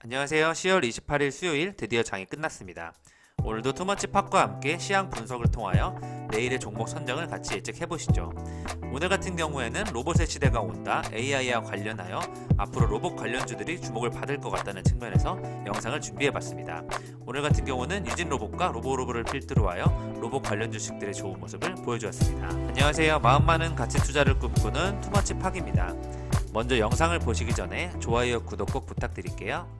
안녕하세요. 10월 28일 수요일 드디어 장이 끝났습니다. 오늘도 투머치 팟과 함께 시향 분석을 통하여 내일의 종목 선정을 같이 예측해 보시죠. 오늘 같은 경우에는 로봇의 시대가 온다 AI와 관련하여 앞으로 로봇 관련주들이 주목을 받을 것 같다는 측면에서 영상을 준비해 봤습니다. 오늘 같은 경우는 유진 로봇과 로보로보를 필두로 하여 로봇 관련 주식들의 좋은 모습을 보여주었습니다. 안녕하세요. 마음 많은 가치 투자를 꿈꾸는 투머치 팍입니다. 먼저 영상을 보시기 전에 좋아요, 구독 꼭 부탁드릴게요.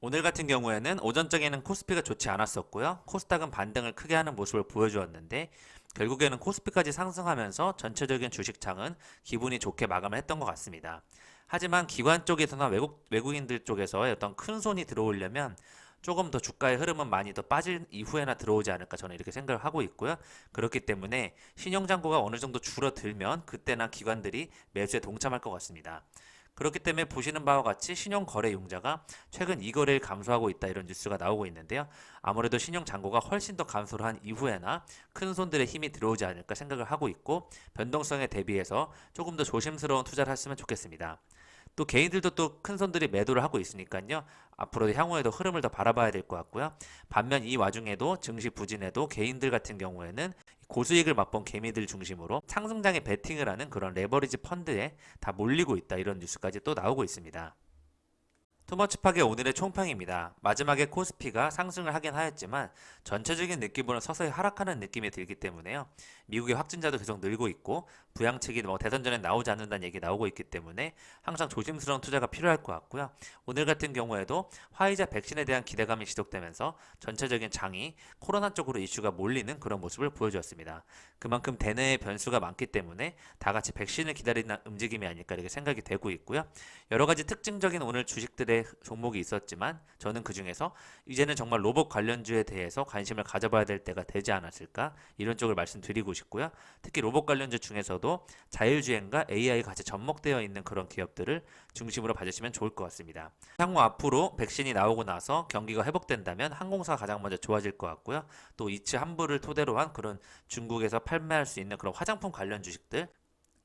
오늘 같은 경우에는 오전적에는 코스피가 좋지 않았었고요. 코스닥은 반등을 크게 하는 모습을 보여주었는데 결국에는 코스피까지 상승하면서 전체적인 주식창은 기분이 좋게 마감을 했던 것 같습니다. 하지만 기관 쪽에서나 외국, 외국인들 쪽에서의 어떤 큰 손이 들어오려면 조금 더 주가의 흐름은 많이 더 빠진 이후에나 들어오지 않을까 저는 이렇게 생각을 하고 있고요. 그렇기 때문에 신용잔고가 어느 정도 줄어들면 그때나 기관들이 매수에 동참할 것 같습니다. 그렇기 때문에 보시는 바와 같이 신용거래융자가 최근 이거래를 감소하고 있다 이런 뉴스가 나오고 있는데요. 아무래도 신용잔고가 훨씬 더 감소를 한 이후에나 큰 손들의 힘이 들어오지 않을까 생각을 하고 있고 변동성에 대비해서 조금 더 조심스러운 투자를 했으면 좋겠습니다. 또 개인들도 또 큰 손들이 매도를 하고 있으니까요. 앞으로도 향후에도 흐름을 더 바라봐야 될 것 같고요. 반면 이 와중에도 증시 부진에도 개인들 같은 경우에는 고수익을 맛본 개미들 중심으로 상승장에 베팅을 하는 그런 레버리지 펀드에 다 몰리고 있다 이런 뉴스까지 또 나오고 있습니다. 투머치팍의 오늘의 총평입니다. 마지막에 코스피가 상승을 하긴 하였지만 전체적인 느낌으로는 서서히 하락하는 느낌이 들기 때문에요. 미국의 확진자도 계속 늘고 있고 부양책이 뭐 대선 전에 나오지 않는다는 얘기 나오고 있기 때문에 항상 조심스러운 투자가 필요할 것 같고요. 오늘 같은 경우에도 화이자 백신에 대한 기대감이 지속되면서 전체적인 장이 코로나 쪽으로 이슈가 몰리는 그런 모습을 보여주었습니다. 그만큼 대내의 변수가 많기 때문에 다 같이 백신을 기다리는 움직임이 아닐까 이렇게 생각이 되고 있고요. 여러 가지 특징적인 오늘 주식들의 종목이 있었지만 저는 그 중에서 이제는 정말 로봇 관련주에 대해서 관심을 가져봐야 될 때가 되지 않았을까 이런 쪽을 말씀드리고 싶고요. 특히 로봇 관련주 중에서도 자율주행과 AI 같이 접목되어 있는 그런 기업들을 중심으로 봐주시면 좋을 것 같습니다. 향후 앞으로 백신이 나오고 나서 경기가 회복된다면 항공사가 가장 먼저 좋아질 것 같고요. 또 이츠 한부를 토대로 한 그런 중국에서 판매할 수 있는 그런 화장품 관련 주식들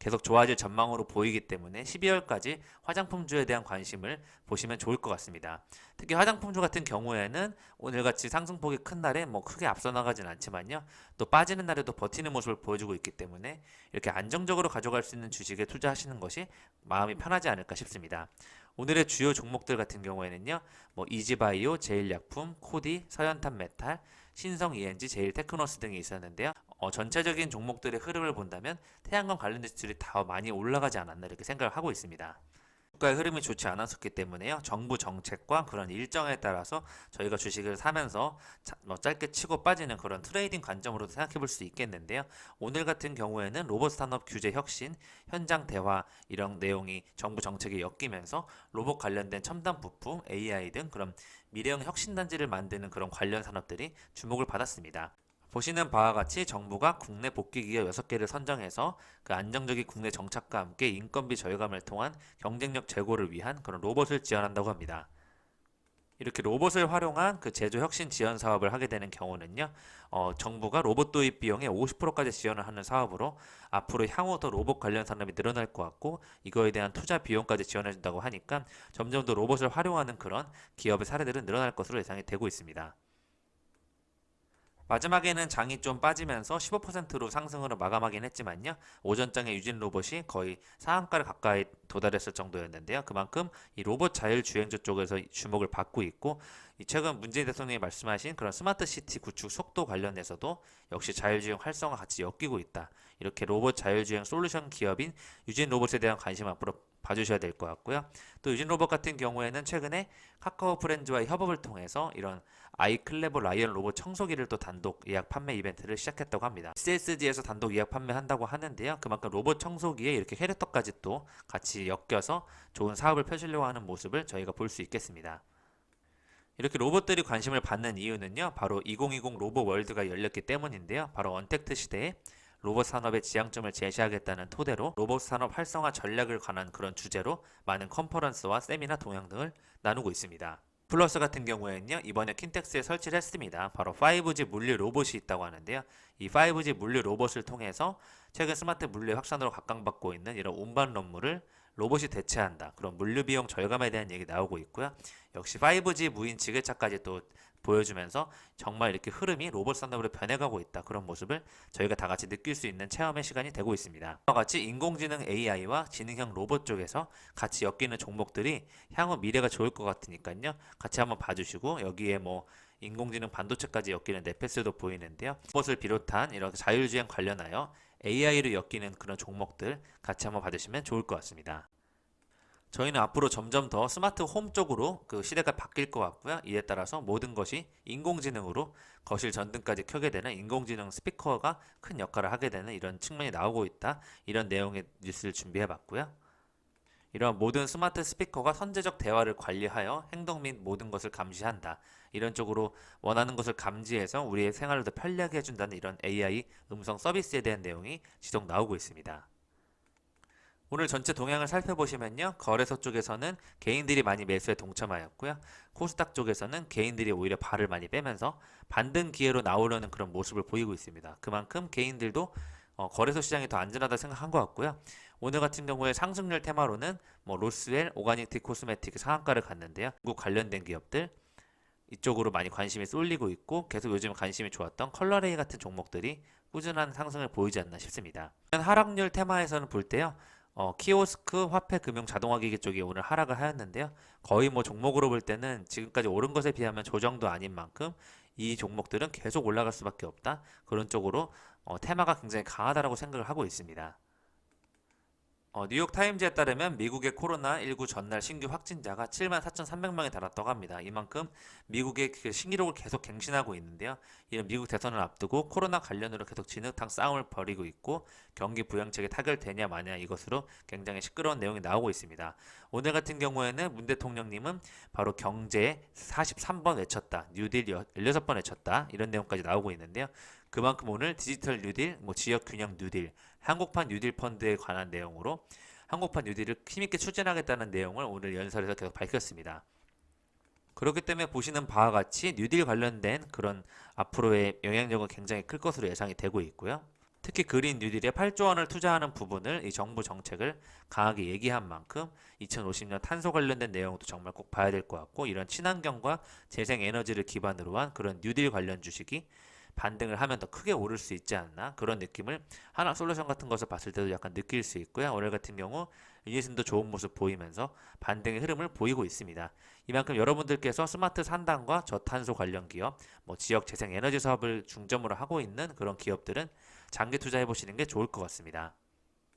계속 좋아질 전망으로 보이기 때문에 12월까지 화장품주에 대한 관심을 보시면 좋을 것 같습니다. 특히 화장품주 같은 경우에는 오늘같이 상승폭이 큰 날에 뭐 크게 앞서 나가진 않지만요. 또 빠지는 날에도 버티는 모습을 보여주고 있기 때문에 이렇게 안정적으로 가져갈 수 있는 주식에 투자하시는 것이 마음이 편하지 않을까 싶습니다. 오늘의 주요 종목들 같은 경우에는요. 뭐 이지바이오, 제일약품, 코디, 서현탄 메탈, 신성 ENG, 제일테크노스 등이 있었는데요. 어, 전체적인 종목들의 흐름을 본다면 태양광 관련된 지수들이 더 많이 올라가지 않았나 이렇게 생각을 하고 있습니다. 국가의 흐름이 좋지 않았었기 때문에요. 정부 정책과 그런 일정에 따라서 저희가 주식을 사면서 자, 뭐 짧게 치고 빠지는 그런 트레이딩 관점으로도 생각해 볼 수 있겠는데요. 오늘 같은 경우에는 로봇 산업 규제 혁신, 현장 대화 이런 내용이 정부 정책에 엮이면서 로봇 관련된 첨단 부품, AI 등 그런 미래형 혁신 단지를 만드는 그런 관련 산업들이 주목을 받았습니다. 보시는 바와 같이 정부가 국내 복귀 기업 6개를 선정해서 그 안정적인 국내 정착과 함께 인건비 절감을 통한 경쟁력 제고를 위한 그런 로봇을 지원한다고 합니다. 이렇게 로봇을 활용한 그 제조 혁신 지원 사업을 하게 되는 경우는요, 어, 정부가 로봇 도입 비용의 50%까지 지원을 하는 사업으로 앞으로 향후 더 로봇 관련 산업이 늘어날 것 같고 이거에 대한 투자 비용까지 지원해준다고 하니까 점점 더 로봇을 활용하는 그런 기업의 사례들은 늘어날 것으로 예상이 되고 있습니다. 마지막에는 장이 좀 빠지면서 15%로 상승으로 마감하긴 했지만요. 오전장의 유진 로봇이 거의 상한가를 가까이 도달했을 정도였는데요. 그만큼 이 로봇 자율주행조 쪽에서 주목을 받고 있고 이 최근 문재인 대통령이 말씀하신 그런 스마트 시티 구축 속도 관련해서도 역시 자율주행 활성화 같이 엮이고 있다. 이렇게 로봇 자율주행 솔루션 기업인 유진 로봇에 대한 관심 앞으로 봐주셔야 될 것 같고요. 또 유진 로봇 같은 경우에는 최근에 카카오 프렌즈와의 협업을 통해서 이런 아이클레버 라이언 로봇 청소기를 또 단독 예약 판매 이벤트를 시작했다고 합니다. CSG에서 단독 예약 판매한다고 하는데요. 그만큼 로봇 청소기에 이렇게 캐릭터까지 또 같이 엮여서 좋은 사업을 펼치려고 하는 모습을 저희가 볼 수 있겠습니다. 이렇게 로봇들이 관심을 받는 이유는요. 바로 2020 로봇 월드가 열렸기 때문인데요. 바로 언택트 시대에 로봇 산업의 지향점을 제시하겠다는 토대로 로봇 산업 활성화 전략을 관한 그런 주제로 많은 컨퍼런스와 세미나 동향 등을 나누고 있습니다. 플러스 같은 경우에는요, 이번에 킨텍스에 설치를 했습니다. 바로 5G 물류 로봇이 있다고 하는데요. 이 5G 물류 로봇을 통해서 최근 스마트 물류 확산으로 각광받고 있는 이런 운반 업무를 로봇이 대체한다. 그런 물류 비용 절감에 대한 얘기 나오고 있고요. 역시 5G 무인 지게차까지 또 보여주면서 정말 이렇게 흐름이 로봇 산업으로 변해가고 있다. 그런 모습을 저희가 다 같이 느낄 수 있는 체험의 시간이 되고 있습니다. 이와 같이 인공지능 AI와 지능형 로봇 쪽에서 같이 엮이는 종목들이 향후 미래가 좋을 것 같으니까요. 같이 한번 봐주시고 여기에 뭐 인공지능 반도체까지 엮이는 네페스도 보이는데요. 로봇을 비롯한 이렇게 자율주행 관련하여 AI로 엮이는 그런 종목들 같이 한번 봐주시면 좋을 것 같습니다. 저희는 앞으로 점점 더 스마트 홈 쪽으로 그 시대가 바뀔 것 같고요. 이에 따라서 모든 것이 인공지능으로 거실 전등까지 켜게 되는 인공지능 스피커가 큰 역할을 하게 되는 이런 측면이 나오고 있다. 이런 내용의 뉴스를 준비해 봤고요. 이러한 모든 스마트 스피커가 선제적 대화를 관리하여 행동 및 모든 것을 감시한다. 이런 쪽으로 원하는 것을 감지해서 우리의 생활을 더 편리하게 해준다는 이런 AI 음성 서비스에 대한 내용이 지속 나오고 있습니다. 오늘 전체 동향을 살펴보시면요. 거래소 쪽에서는 개인들이 많이 매수에 동참하였고요. 코스닥 쪽에서는 개인들이 오히려 발을 많이 빼면서 반등 기회로 나오려는 그런 모습을 보이고 있습니다. 그만큼 개인들도 어, 거래소 시장이 더 안전하다 생각한 것 같고요. 오늘 같은 경우에 상승률 테마로는 뭐 로스웰, 오가닉티 코스메틱 상한가를 갔는데요. 미국 관련된 기업들 이쪽으로 많이 관심이 쏠리고 있고 계속 요즘 관심이 좋았던 컬러레이 같은 종목들이 꾸준한 상승을 보이지 않나 싶습니다. 하락률 테마에서는 볼 때요. 어, 키오스크, 화폐, 금융, 자동화기기 쪽이 오늘 하락을 하였는데요. 거의 뭐 종목으로 볼 때는 지금까지 오른 것에 비하면 조정도 아닌 만큼 이 종목들은 계속 올라갈 수밖에 없다. 그런 쪽으로 어, 테마가 굉장히 강하다라고 생각을 하고 있습니다. 어, 뉴욕 타임즈에 따르면 미국의 코로나19 전날 신규 확진자가 7만 4,300명에 달았다고 합니다. 이만큼 미국의 그 신기록을 계속 갱신하고 있는데요. 이런 미국 대선을 앞두고 코로나 관련으로 계속 진흙탕 싸움을 벌이고 있고 경기 부양책이 타결되냐 마냐 이것으로 굉장히 시끄러운 내용이 나오고 있습니다. 오늘 같은 경우에는 문 대통령님은 바로 경제 43번 외쳤다. 뉴딜 16번 외쳤다. 이런 내용까지 나오고 있는데요. 그만큼 오늘 디지털 뉴딜, 뭐 지역 균형 뉴딜, 한국판 뉴딜 펀드에 관한 내용으로 한국판 뉴딜을 힘있게 추진하겠다는 내용을 오늘 연설에서 계속 밝혔습니다. 그렇기 때문에 보시는 바와 같이 뉴딜 관련된 그런 앞으로의 영향력은 굉장히 클 것으로 예상이 되고 있고요. 특히 그린 뉴딜에 8조 원을 투자하는 부분을 이 정부 정책을 강하게 얘기한 만큼 2050년 탄소 관련된 내용도 정말 꼭 봐야 될 것 같고 이런 친환경과 재생 에너지를 기반으로 한 그런 뉴딜 관련 주식이 반등을 하면 더 크게 오를 수 있지 않나 그런 느낌을 하나 솔루션 같은 것을 봤을 때도 약간 느낄 수 있고요. 오늘 같은 경우 유니슨도 좋은 모습 보이면서 반등의 흐름을 보이고 있습니다. 이만큼 여러분들께서 스마트 산단과 저탄소 관련 기업, 뭐 지역 재생 에너지 사업을 중점으로 하고 있는 그런 기업들은 장기 투자해 보시는 게 좋을 것 같습니다.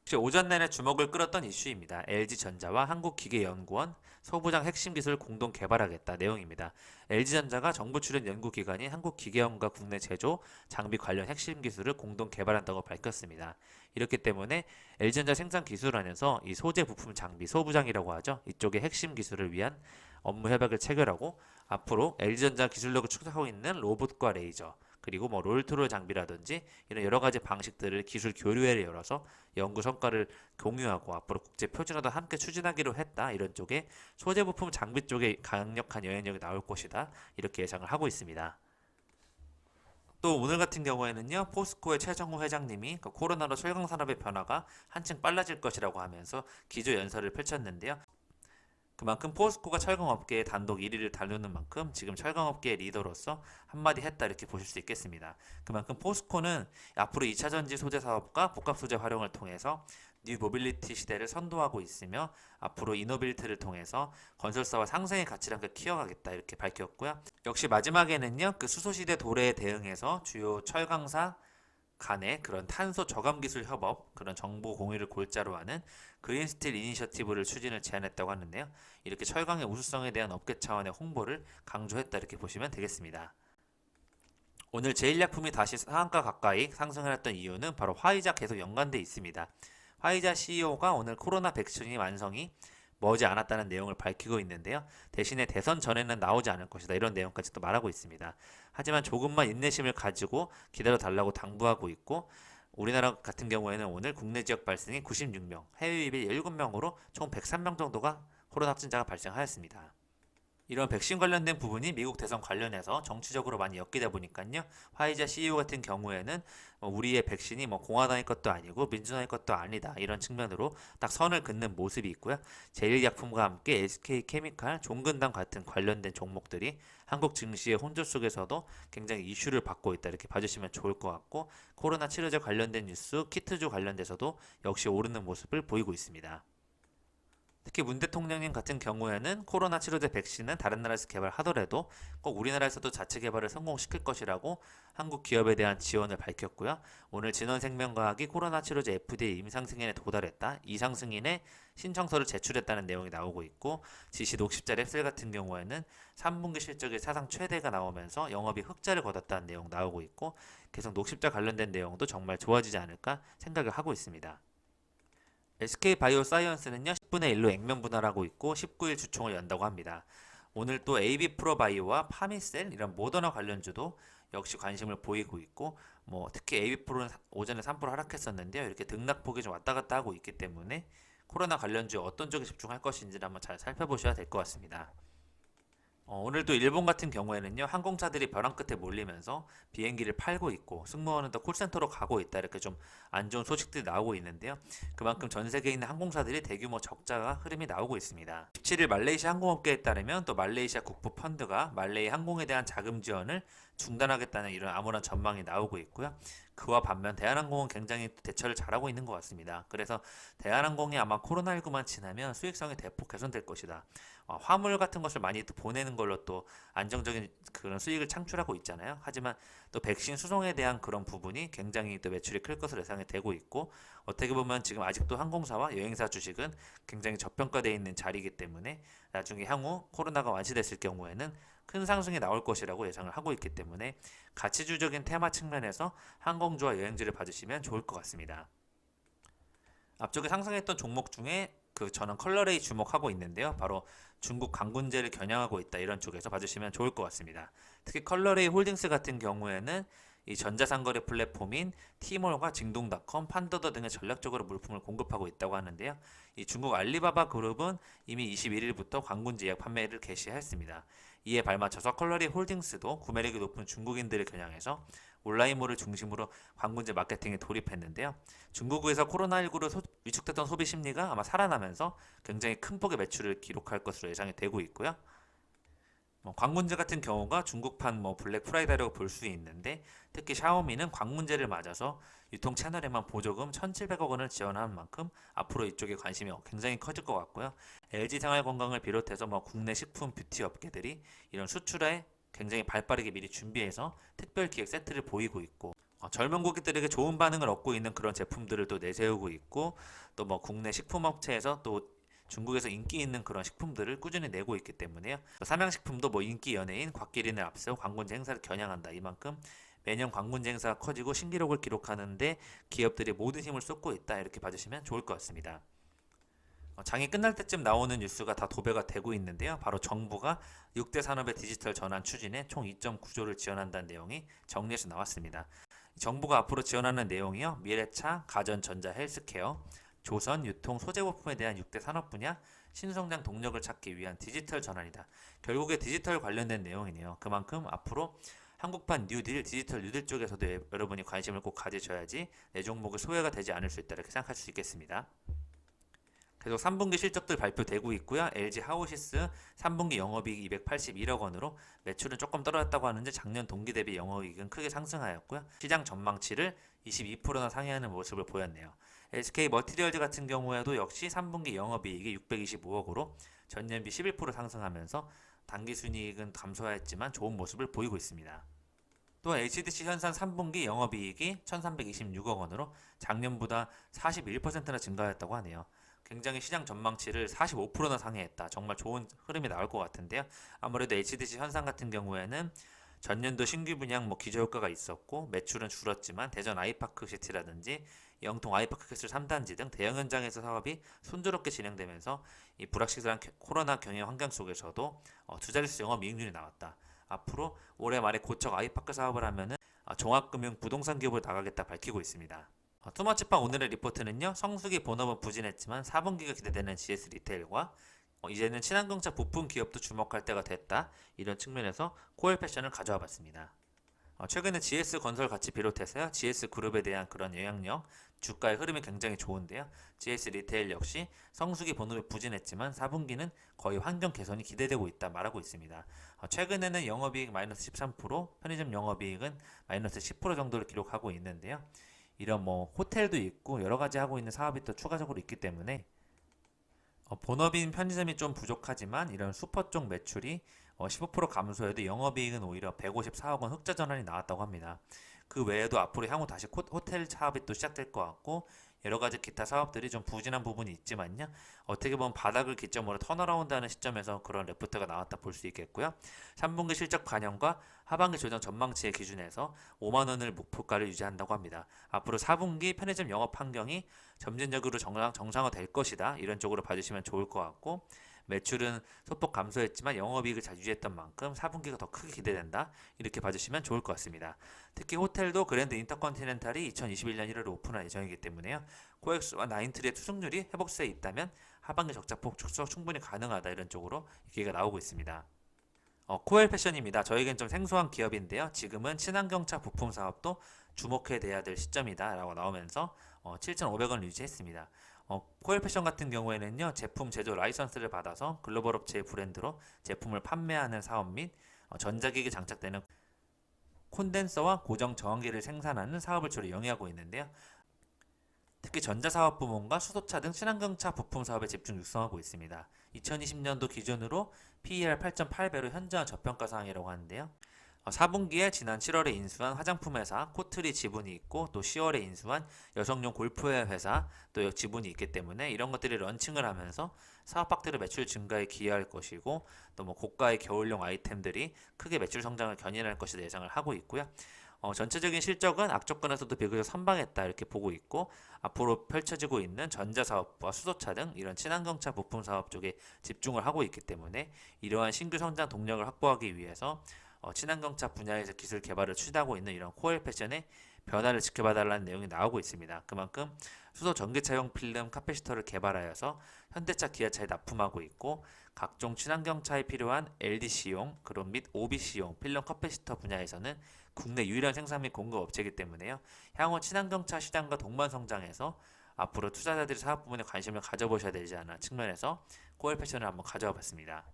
혹시 오전 내내 주목을 끌었던 이슈입니다. LG전자와 한국기계연구원 소부장 핵심 기술을 공동 개발하겠다 내용입니다. LG전자가 정부 출연 연구기관인 한국기계연과 국내 제조, 장비 관련 핵심 기술을 공동 개발한다고 밝혔습니다. 이렇기 때문에 LG전자 생산 기술 안에서 이 소재 부품 장비 소부장이라고 하죠. 이쪽의 핵심 기술을 위한 업무 협약을 체결하고 앞으로 LG전자 기술력을 축적하고 있는 로봇과 레이저 그리고 뭐 롤트롤 장비라든지 이런 여러 가지 방식들을 기술 교류회를 열어서 연구 성과를 공유하고 앞으로 국제 표준화도 함께 추진하기로 했다. 이런 쪽에 소재 부품 장비 쪽에 강력한 영향력이 나올 것이다. 이렇게 예상을 하고 있습니다. 또 오늘 같은 경우에는요 포스코의 최정호 회장님이 그 코로나로 철강 산업의 변화가 한층 빨라질 것이라고 하면서 기조 연설을 펼쳤는데요. 그만큼 포스코가 철강업계의 단독 1위를 다루는 만큼 지금 철강업계의 리더로서 한마디 했다 이렇게 보실 수 있겠습니다. 그만큼 포스코는 앞으로 2차 전지 소재 사업과 복합 소재 활용을 통해서 뉴 모빌리티 시대를 선도하고 있으며 앞으로 이노빌트를 통해서 건설사와 상생의 가치를 함께 키워가겠다 이렇게 밝혔고요. 역시 마지막에는요 그 수소 시대 도래에 대응해서 주요 철강사 간의 그런 탄소 저감 기술 협업, 그런 정보 공유를 골자로 하는 그린스틸 이니셔티브를 추진을 제안했다고 하는데요. 이렇게 철강의 우수성에 대한 업계 차원의 홍보를 강조했다 이렇게 보시면 되겠습니다. 오늘 제일약품이 다시 상한가 가까이 상승을 했던 이유는 바로 화이자 계속 연관돼 있습니다. 화이자 CEO가 오늘 코로나 백신이 완성이 머지 않았다는 내용을 밝히고 있는데요. 대신에 대선 전에는 나오지 않을 것이다. 이런 내용까지 또 말하고 있습니다. 하지만 조금만 인내심을 가지고 기다려 달라고 당부하고 있고 우리나라 같은 경우에는 오늘 국내 지역 발생이 96명, 해외 유입이 17명으로 총 103명 정도가 코로나 확진자가 발생하였습니다. 이런 백신 관련된 부분이 미국 대선 관련해서 정치적으로 많이 엮이다 보니까요. 화이자 CEO 같은 경우에는 뭐 우리의 백신이 뭐 공화당의 것도 아니고 민주당의 것도 아니다 이런 측면으로 딱 선을 긋는 모습이 있고요. 제일약품과 함께 SK케미칼, 종근당 같은 관련된 종목들이 한국 증시의 혼조 속에서도 굉장히 이슈를 받고 있다 이렇게 봐주시면 좋을 것 같고 코로나 치료제 관련된 뉴스, 키트주 관련돼서도 역시 오르는 모습을 보이고 있습니다. 특히 문 대통령님 같은 경우에는 코로나 치료제 백신은 다른 나라에서 개발하더라도 꼭 우리나라에서도 자체 개발을 성공시킬 것이라고 한국 기업에 대한 지원을 밝혔고요. 오늘 진원생명과학이 코로나 치료제 FDA 임상 승인에 도달했다. 이상 승인에 신청서를 제출했다는 내용이 나오고 있고 지시 녹십자 랩셀 같은 경우에는 3분기 실적이 사상 최대가 나오면서 영업이 흑자를 거뒀다는 내용 나오고 있고 계속 녹십자 관련된 내용도 정말 좋아지지 않을까 생각을 하고 있습니다. SK 바이오사이언스는요 10분의 1로 액면 분할하고 있고 19일 주총을 연다고 합니다. 오늘 또 AB 프로바이오와 파미셀 이런 모더나 관련주도 역시 관심을 보이고 있고 뭐 특히 AB 프로는 오전에 3% 하락했었는데요. 이렇게 등락폭이 좀 왔다 갔다 하고 있기 때문에 코로나 관련주에 어떤 쪽에 집중할 것인지를 한번 잘 살펴보셔야 될 것 같습니다. 어, 오늘도 일본 같은 경우에는요 항공사들이 벼랑 끝에 몰리면서 비행기를 팔고 있고 승무원은 또 콜센터로 가고 있다 이렇게 좀 안 좋은 소식들이 나오고 있는데요. 그만큼 전 세계에 있는 항공사들이 대규모 적자가 흐름이 나오고 있습니다. 17일 말레이시아 항공업계에 따르면 또 말레이시아 국부 펀드가 말레이 항공에 대한 자금 지원을 중단하겠다는 이런 암울한 전망이 나오고 있고요 그와 반면 대한항공은 굉장히 대처를 잘하고 있는 것 같습니다 그래서 대한항공이 아마 코로나19만 지나면 수익성이 대폭 개선될 것이다 어, 화물 같은 것을 많이 또 보내는 걸로 또 안정적인 그런 수익을 창출하고 있잖아요. 하지만 또 백신 수송에 대한 그런 부분이 굉장히 또 매출이 클 것으로 예상이 되고 있고 어떻게 보면 지금 아직도 항공사와 여행사 주식은 굉장히 저평가되어 있는 자리이기 때문에 나중에 향후 코로나가 완치됐을 경우에는 큰 상승이 나올 것이라고 예상을 하고 있기 때문에 가치주적인 테마 측면에서 항공주와 여행주를 봐주시면 좋을 것 같습니다. 앞쪽에 상승했던 종목 중에 그 저는 컬러레이 주목하고 있는데요. 바로 중국 강군제를 겨냥하고 있다 이런 쪽에서 봐주시면 좋을 것 같습니다. 특히 컬러레이 홀딩스 같은 경우에는 이 전자상거래 플랫폼인 티몰과 징동닷컴, 판더더 등의 전략적으로 물품을 공급하고 있다고 하는데요. 이 중국 알리바바 그룹은 이미 21일부터 광군제 예약 판매를 개시했습니다. 이에 발맞춰서 컬러리 홀딩스도 구매력이 높은 중국인들을 겨냥해서 온라인몰을 중심으로 광군제 마케팅에 돌입했는데요. 중국에서 코로나19로 소, 위축됐던 소비 심리가 아마 살아나면서 굉장히 큰 폭의 매출을 기록할 것으로 예상이 되고 있고요. 뭐 광군제 같은 경우가 중국판 뭐 블랙 프라이데이라고 볼 수 있는데 특히 샤오미는 광군제를 맞아서 유통 채널에만 보조금 1,700억 원을 지원한 만큼 앞으로 이쪽에 관심이 굉장히 커질 것 같고요. LG 생활건강을 비롯해서 뭐 국내 식품 뷰티 업계들이 이런 수출에 굉장히 발빠르게 미리 준비해서 특별 기획 세트를 보이고 있고 어, 젊은 고객들에게 좋은 반응을 얻고 있는 그런 제품들을 또 내세우고 있고 또 뭐 국내 식품 업체에서 또 중국에서 인기 있는 그런 식품들을 꾸준히 내고 있기 때문에요. 삼양식품도 뭐 인기 연예인 곽기린을 앞세워 광군제 행사를 겨냥한다. 이만큼 매년 광군제 행사가 커지고 신기록을 기록하는데 기업들이 모든 힘을 쏟고 있다. 이렇게 봐주시면 좋을 것 같습니다. 어, 장이 끝날 때쯤 나오는 뉴스가 다 도배가 되고 있는데요. 바로 정부가 6대 산업의 디지털 전환 추진에 총 2.9조를 지원한다는 내용이 정리해서 나왔습니다. 정부가 앞으로 지원하는 내용이요. 미래차, 가전, 전자, 헬스케어, 조선, 유통, 소재부품에 대한 6대 산업 분야 신성장 동력을 찾기 위한 디지털 전환이다. 결국에 디지털 관련된 내용이네요. 그만큼 앞으로 한국판 뉴딜, 디지털 뉴딜 쪽에서도 여러분이 관심을 꼭 가지셔야지 내 종목의 소외가 되지 않을 수 있다 이렇게 생각할 수 있겠습니다. 계속 3분기 실적들 발표되고 있고요. LG 하우시스 3분기 영업이익 281억 원으로 매출은 조금 떨어졌다고 하는데 작년 동기 대비 영업이익은 크게 상승하였고요. 시장 전망치를 22%나 상회하는 모습을 보였네요. SK 머티리얼즈 같은 경우에도 역시 3분기 영업이익이 625억으로 전년비 11% 상승하면서 단기 순이익은 감소하였지만 좋은 모습을 보이고 있습니다. 또 HDC 현산 3분기 영업이익이 1326억 원으로 작년보다 41%나 증가했다고 하네요. 굉장히 시장 전망치를 45%나 상회했다. 정말 좋은 흐름이 나올 것 같은데요. 아무래도 HDC 현상 같은 경우에는 전년도 신규 분양 뭐 기저효과가 있었고 매출은 줄었지만 대전 아이파크 시티라든지 영통 아이파크 캐슬 3단지 등 대형 현장에서 사업이 순조롭게 진행되면서 이 불확실한 코로나 경영 환경 속에서도 어, 두 자릿수 영업 이익률이 나왔다. 앞으로 올해 말에 고척 아이파크 사업을 하면은 어, 종합금융 부동산 기업을 나가겠다 밝히고 있습니다. 어, 투머치파 오늘의 리포트는요. 성수기 본업은 부진했지만 4분기가 기대되는 GS 리테일과 어, 이제는 친환경차 부품 기업도 주목할 때가 됐다. 이런 측면에서 코엘 패션을 가져와 봤습니다. 어, 최근에 GS 건설 같이 비롯해서요. GS 그룹에 대한 그런 영향력, 주가의 흐름이 굉장히 좋은데요. GS 리테일 역시 성수기 본업이 부진했지만 4분기는 거의 환경 개선이 기대되고 있다 말하고 있습니다. 어, 최근에는 영업이익 마이너스 13%, 편의점 영업이익은 마이너스 10% 정도를 기록하고 있는데요. 이런 뭐 호텔도 있고 여러 가지 하고 있는 사업이 또 추가적으로 있기 때문에 어, 본업인 편의점이 좀 부족하지만 이런 슈퍼 쪽 매출이 어, 15% 감소해도 영업이익은 오히려 154억 원 흑자 전환이 나왔다고 합니다. 그 외에도 앞으로 향후 다시 코- 호텔 사업이 또 시작될 것 같고 여러 가지 기타 사업들이 좀 부진한 부분이 있지만요. 어떻게 보면 바닥을 기점으로 턴어라운드하는 시점에서 그런 레프트가 나왔다 볼 수 있겠고요. 3분기 실적 반영과 하반기 조정 전망치의 기준에서 5만 원을 목표가를 유지한다고 합니다. 앞으로 4분기 편의점 영업 환경이 점진적으로 정상, 정상화 될 것이다. 이런 쪽으로 봐주시면 좋을 것 같고 매출은 소폭 감소했지만 영업이익을 잘 유지했던 만큼 4분기가 더 크게 기대된다. 이렇게 봐주시면 좋을 것 같습니다. 특히 호텔도 그랜드 인터컨티넨탈이 2021년 1월에 오픈할 예정이기 때문에요. 코엑스와 나인트리의 투숙률이 회복세에 있다면 하반기 적자폭 축소 충분히 가능하다 이런 쪽으로 얘기가 나오고 있습니다. 어, 코엘 패션입니다. 저에겐 좀 생소한 기업인데요. 지금은 친환경차 부품 사업도 주목해 돼야 될 시점이다 라고 나오면서 어, 7,500원을 유지했습니다. 어, 코엘 패션 같은 경우에는요 제품 제조 라이선스를 받아서 글로벌 업체의 브랜드로 제품을 판매하는 사업 및 어, 전자기기 장착되는 콘덴서와 고정 저항기를 생산하는 사업을 주로 영위하고 있는데요. 특히 전자사업 부문과 수소차 등 친환경차 부품 사업에 집중 육성하고 있습니다. 2020년도 기준으로 PER 8.8배로 현저한 저평가 상황이라고 하는데요. 어, 4분기에 지난 7월에 인수한 화장품 회사 코트리 지분이 있고 또 10월에 인수한 여성용 골프웨어 회사 또 지분이 있기 때문에 이런 것들이 런칭을 하면서 사업 확대로 매출 증가에 기여할 것이고 또 뭐 고가의 겨울용 아이템들이 크게 매출 성장을 견인할 것이다 예상을 하고 있고요. 어, 전체적인 실적은 악조건에서도 비교적 선방했다 이렇게 보고 있고 앞으로 펼쳐지고 있는 전자사업과 수소차 등 이런 친환경차 부품 사업 쪽에 집중을 하고 있기 때문에 이러한 신규 성장 동력을 확보하기 위해서 어, 친환경차 분야에서 기술 개발을 추진하고 있는 이런 코엘 패션의 변화를 지켜봐달라는 내용이 나오고 있습니다. 그만큼 수소 전기차용 필름 카패시터를 개발하여서 현대차, 기아차에 납품하고 있고 각종 친환경차에 필요한 LDC용, 그런 및 OBC용 필름 카패시터 분야에서는 국내 유일한 생산 및 공급 업체이기 때문에요. 향후 친환경차 시장과 동반 성장해서 앞으로 투자자들이 사업 부분에 관심을 가져보셔야 되지 않나 측면에서 코엘 패션을 한번 가져와 봤습니다.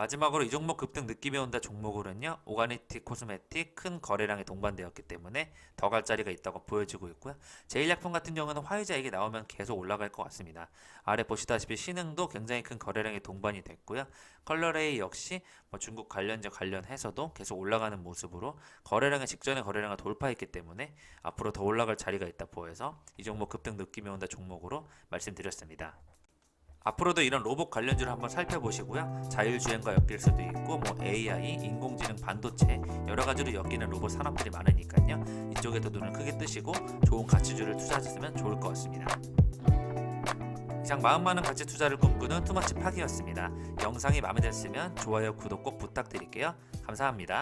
마지막으로 이 종목 급등 느낌이 온다 종목으로는요 오가니틱 코스메틱 큰 거래량이 동반되었기 때문에 더 갈 자리가 있다고 보여지고 있고요. 제일약품 같은 경우는 화이자액이 나오면 계속 올라갈 것 같습니다. 아래 보시다시피 신흥도 굉장히 큰 거래량이 동반이 됐고요. 컬러레이 역시 뭐 중국 관련자 관련해서도 계속 올라가는 모습으로 거래량의 직전의 거래량을 돌파했기 때문에 앞으로 더 올라갈 자리가 있다 보여서 이 종목 급등 느낌이 온다 종목으로 말씀드렸습니다. 앞으로도 이런 로봇 관련주를 한번 살펴보시고요. 자율주행과 엮일 수도 있고 뭐 AI, 인공지능, 반도체 여러 가지로 엮이는 로봇 산업들이 많으니까요. 이쪽에도 눈을 크게 뜨시고 좋은 가치주를 투자하셨으면 좋을 것 같습니다. 이상 마음 많은 가치 투자를 꿈꾸는 투머치 파기였습니다. 영상이 마음에 드셨으면 좋아요, 구독 꼭 부탁드릴게요. 감사합니다.